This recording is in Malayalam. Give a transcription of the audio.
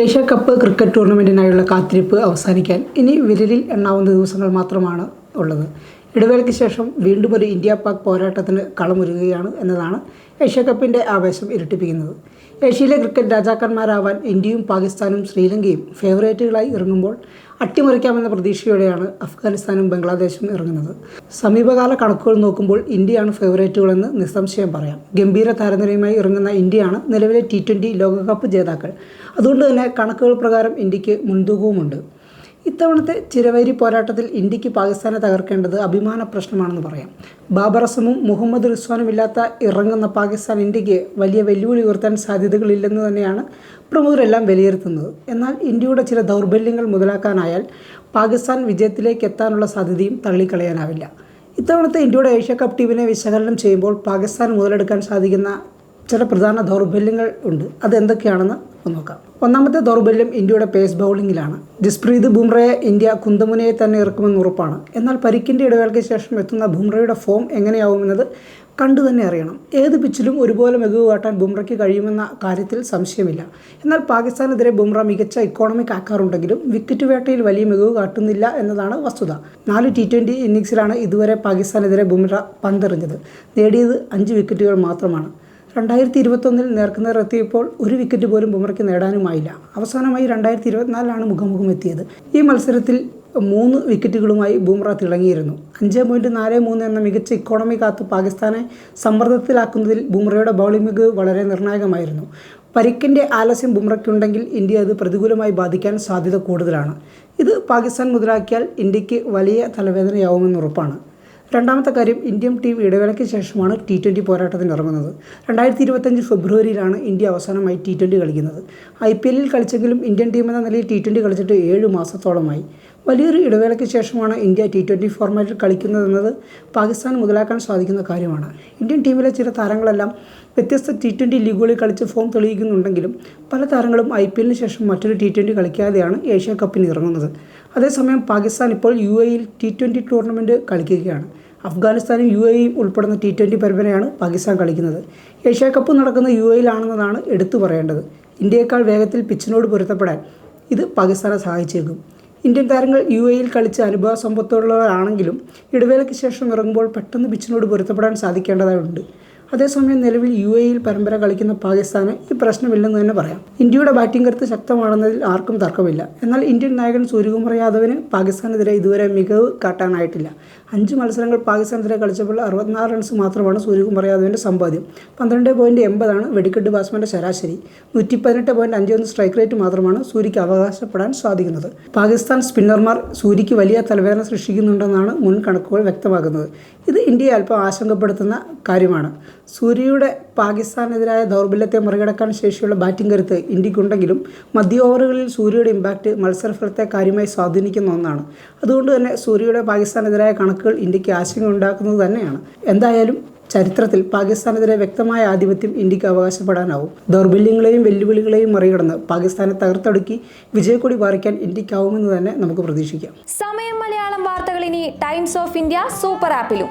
ഏഷ്യ കപ്പ് ക്രിക്കറ്റ് ടൂർണമെന്റിനായുള്ള കാത്തിരിപ്പ് അവസാനിക്കാൻ ഇനി വിരലിൽ എണ്ണാവുന്ന ദിവസങ്ങൾ മാത്രമാണ് ഉള്ളത്. ഇടവേളയ്ക്ക് ശേഷം വീണ്ടും ഒരു ഇന്ത്യ പാക് പോരാട്ടത്തിന് കളമൊരുകയാണ് എന്നതാണ് ഏഷ്യ കപ്പിന്റെ ആവേശം ഇരട്ടിപ്പിക്കുന്നത്. ഏഷ്യയിലെ ക്രിക്കറ്റ് രാജാക്കന്മാരാവാൻ ഇന്ത്യയും പാകിസ്ഥാനും ശ്രീലങ്കയും ഫേവറേറ്റുകളായി ഇറങ്ങുമ്പോൾ അട്ടിമറിക്കാമെന്ന പ്രതീക്ഷയോടെയാണ് അഫ്ഗാനിസ്ഥാനും ബംഗ്ലാദേശും ഇറങ്ങുന്നത്. സമീപകാല കണക്കുകൾ നോക്കുമ്പോൾ ഇന്ത്യയാണ് ഫേവറേറ്റുകളെന്ന് നിസ്സംശയം പറയാം. ഗംഭീര താരനിരയുമായി ഇറങ്ങുന്ന ഇന്ത്യയാണ് നിലവിലെ ടി ട്വന്റി ലോകകപ്പ് ജേതാക്കൾ. അതുകൊണ്ട് തന്നെ കണക്കുകൾ പ്രകാരം ഇന്ത്യയ്ക്ക് മുൻതൂക്കവുമുണ്ട്. ഇത്തവണത്തെ ചിരവൈരി പോരാട്ടത്തിൽ ഇന്ത്യയ്ക്ക് പാകിസ്ഥാനെ തകർക്കേണ്ടത് അഭിമാന പ്രശ്നമാണെന്ന് പറയാം. ബാബർ അസമും മുഹമ്മദ് റിസ്വാനും ഇല്ലാത്ത ഇറങ്ങുന്ന പാകിസ്ഥാൻ ഇന്ത്യയ്ക്ക് വലിയ വെല്ലുവിളി ഉയർത്താൻ സാധ്യതകളില്ലെന്ന് തന്നെയാണ് പ്രമുഖരെല്ലാം വിലയിരുത്തുന്നത്. എന്നാൽ ഇന്ത്യയുടെ ചില ദൗർബല്യങ്ങൾ മുതലാക്കാനായാൽ പാകിസ്ഥാൻ വിജയത്തിലേക്ക് എത്താനുള്ള സാധ്യതയും തള്ളിക്കളയാനാവില്ല. ഇത്തവണത്തെ ഇന്ത്യയുടെ ഏഷ്യ കപ്പ് ടീമിനെ വിശകലനം ചെയ്യുമ്പോൾ പാകിസ്ഥാൻ മുതലെടുക്കാൻ സാധിക്കുന്ന ചില പ്രധാന ദൗർബല്യങ്ങൾ ഉണ്ട്. അതെന്തൊക്കെയാണെന്ന് നമുക്ക് നോക്കാം. ഒന്നാമത്തെ ദൗർബല്യം ഇന്ത്യയുടെ പേസ് ബൗളിംഗിലാണ് ജസ്പ്രീത് ബുംറയെ ഇന്ത്യ കുന്തമുനയെ തന്നെ ഇറക്കുമെന്ന് ഉറപ്പാണ്. എന്നാൽ പരിക്കിന്റെ ഇടവേളയ്ക്ക് ശേഷം എത്തുന്ന ബുംറയുടെ ഫോം എങ്ങനെയാവുമെന്നത് കണ്ടു തന്നെ അറിയണം. ഏത് പിച്ചിലും ഒരുപോലെ മികവ് കാട്ടാൻ ബുംറയ്ക്ക് കഴിയുമെന്ന കാര്യത്തിൽ സംശയമില്ല. എന്നാൽ പാകിസ്ഥാനെതിരെ ബുംറ മികച്ച ഇക്കോണമിക് ആക്കാറുണ്ടെങ്കിലും വിക്കറ്റ് വേട്ടയിൽ വലിയ മികവ് കാട്ടുന്നില്ല എന്നതാണ് വസ്തുത. നാല് ടി ട്വന്റി ഇന്നിങ്സിലാണ് ഇതുവരെ പാകിസ്ഥാനെതിരെ ബുംറ പന്തെറിഞ്ഞത്. നേടിയത് അഞ്ച് വിക്കറ്റുകൾ മാത്രമാണ്. രണ്ടായിരത്തി ഇരുപത്തൊന്നിൽ നേർക്കുനേർ എത്തിയപ്പോൾ ഒരു വിക്കറ്റ് പോലും ബുമറയ്ക്ക് നേടാനുമായില്ല. അവസാനമായി രണ്ടായിരത്തി ഇരുപത്തിനാലിലാണ് മുഖമുഖം എത്തിയത് ഈ മത്സരത്തിൽ മൂന്ന് വിക്കറ്റുകളുമായി ബുംറ തിളങ്ങിയിരുന്നു. അഞ്ച് പോയിന്റ് നാല് മൂന്ന് എന്ന മികച്ച ഇക്കോണമി കാത്ത് പാകിസ്ഥാനെ സമ്മർദ്ദത്തിലാക്കുന്നതിൽ ബുംറയുടെ ബൗളിംഗ് മികവ് വളരെ നിർണായകമായിരുന്നു. പരിക്കിന്റെ ആലസ്യം ബുംറയ്ക്കുണ്ടെങ്കിൽ ഇന്ത്യ അത് പ്രതികൂലമായി ബാധിക്കാൻ സാധ്യത കൂടുതലാണ്. ഇത് പാകിസ്ഥാൻ മുതലാക്കിയാൽ ഇന്ത്യയ്ക്ക് വലിയ തലവേദനയാവുമെന്ന് ഉറപ്പാണ് രണ്ടാമത്തെ കാര്യം ഇന്ത്യൻ ടീം ഇടവേളയ്ക്ക് ശേഷമാണ് ടി ട്വന്റി പോരാട്ടത്തിന് ഇറങ്ങുന്നത്. രണ്ടായിരത്തി ഇരുപത്തഞ്ച് ഫെബ്രുവരിയിലാണ് ഇന്ത്യ അവസാനമായി ടി ട്വന്റി കളിക്കുന്നത്. ഐ പി എല്ലിൽ കളിച്ചെങ്കിലും ഇന്ത്യൻ ടീം എന്ന നിലയിൽ ടി ട്വന്റി കളിച്ചിട്ട് ഏഴ് മാസത്തോളമായി. വലിയൊരു ഇടവേളയ്ക്ക് ശേഷമാണ് ഇന്ത്യ ടി ട്വന്റി ഫോർമാറ്റിൽ കളിക്കുന്നതെന്നത് പാകിസ്ഥാൻ മുതലാക്കാൻ സാധിക്കുന്ന കാര്യമാണ്. ഇന്ത്യൻ ടീമിലെ ചില താരങ്ങളെല്ലാം വ്യത്യസ്ത ടി ട്വന്റി ലീഗുകളിൽ കളിച്ച് ഫോം തെളിയിക്കുന്നുണ്ടെങ്കിലും പല താരങ്ങളും ഐ പി എല്ലിന് ശേഷം മറ്റൊരു ടി ട്വന്റി കളിക്കാതെയാണ് ഏഷ്യ കപ്പിന് ഇറങ്ങുന്നത്. അതേസമയം പാകിസ്ഥാൻ ഇപ്പോൾ യു എയിൽ ടി ട്വന്റി ടൂർണമെന്റ് കളിക്കുകയാണ്. അഫ്ഗാനിസ്ഥാനും യു എയും ഉൾപ്പെടുന്ന ടി ട്വന്റി പരമ്പരയാണ് പാകിസ്ഥാൻ കളിക്കുന്നത്. ഏഷ്യ കപ്പ് നടക്കുന്ന യു എയിലാണെന്നതാണ് എടുത്തു പറയേണ്ടത്. ഇന്ത്യയേക്കാൾ വേഗത്തിൽ പിച്ചിനോട് പൊരുത്തപ്പെടാൻ ഇത് പാകിസ്ഥാനെ സഹായിച്ചേക്കും. ഇന്ത്യൻ താരങ്ങൾ യു എയിൽ കളിച്ച് അനുഭവ സമ്പത്തുള്ളവരാണെങ്കിലും ഇടവേളയ്ക്ക് ശേഷം ഇറങ്ങുമ്പോൾ പെട്ടെന്ന് പിച്ചിനോട് പൊരുത്തപ്പെടാൻ സാധിക്കേണ്ടതായുണ്ട്. അതേസമയം നിലവിൽ യു എയിൽ പരമ്പര കളിക്കുന്ന പാകിസ്ഥാന് ഈ പ്രശ്നമില്ലെന്ന് തന്നെ പറയാം. ഇന്ത്യയുടെ ബാറ്റിംഗ് കരുത്ത് ശക്തമാണെന്നതിൽ ആർക്കും തർക്കമില്ല. എന്നാൽ ഇന്ത്യൻ നായകൻ സൂര്യകുമാർ യാദവിന് പാകിസ്ഥാനെതിരെ ഇതുവരെ മികവ് കാട്ടാനായിട്ടില്ല. അഞ്ച് മത്സരങ്ങൾ പാകിസ്ഥാനെതിരെ കളിച്ചപ്പോൾ അറുപത്തിനാല് റൺസ് മാത്രമാണ് സൂര്യകുമാർ യാദവിന്റെ സമ്പാദ്യം. പന്ത്രണ്ട് പോയിന്റ് എൺപതാണ് വെടിക്കെട്ട് ബാറ്റ്സ്മാന്റെ ശരാശരി. നൂറ്റി പതിനെട്ട് പോയിന്റ് അഞ്ച് ഒന്ന് സ്ട്രൈക്ക് റേറ്റ് മാത്രമാണ് സൂര്യക്ക് അവകാശപ്പെടാൻ സാധിക്കുന്നത്. പാകിസ്ഥാൻ സ്പിന്നർമാർ സൂര്യക്ക് വലിയ തലവേദന സൃഷ്ടിക്കുന്നുണ്ടെന്നാണ് മുൻ കണക്കുകൾ വ്യക്തമാക്കുന്നത്. ഇത് ഇന്ത്യയെ അല്പം ആശങ്കപ്പെടുത്തുന്ന കാര്യമാണ്. സൂര്യയുടെ പാകിസ്ഥാനെതിരായ ദൗർബല്യത്തെ മറികടക്കാൻ ശേഷിയുള്ള ബാറ്റിംഗ് കരുത്ത് ഇന്ത്യക്കുണ്ടെങ്കിലും മധ്യ ഓവറുകളിൽ സൂര്യയുടെ ഇമ്പാക്റ്റ് മത്സരഫലത്തെ കാര്യമായി സ്വാധീനിക്കുന്ന ഒന്നാണ്. അതുകൊണ്ട് തന്നെ സൂര്യയുടെ പാകിസ്ഥാനെതിരായ കണക്കുകൾ ഇന്ത്യയ്ക്ക് ആശങ്ക ഉണ്ടാക്കുന്നത് തന്നെയാണ്. എന്തായാലും ചരിത്രത്തിൽ പാകിസ്ഥാനെതിരെ വ്യക്തമായ ആധിപത്യം ഇന്ത്യയ്ക്ക് അവകാശപ്പെടാനാവും. ദൗർബല്യങ്ങളെയും വെല്ലുവിളികളെയും മറികടന്ന് പാകിസ്ഥാനെ തകർത്തൊടുക്കി വിജയക്കൊടി പാറിക്കാൻ ഇന്ത്യക്കാവുമെന്ന് തന്നെ നമുക്ക് പ്രതീക്ഷിക്കാം. സമയം മലയാളം വാർത്തകൾ ഇനി ടൈംസ് ഓഫ് ഇന്ത്യ സൂപ്പർ ആപ്പിലും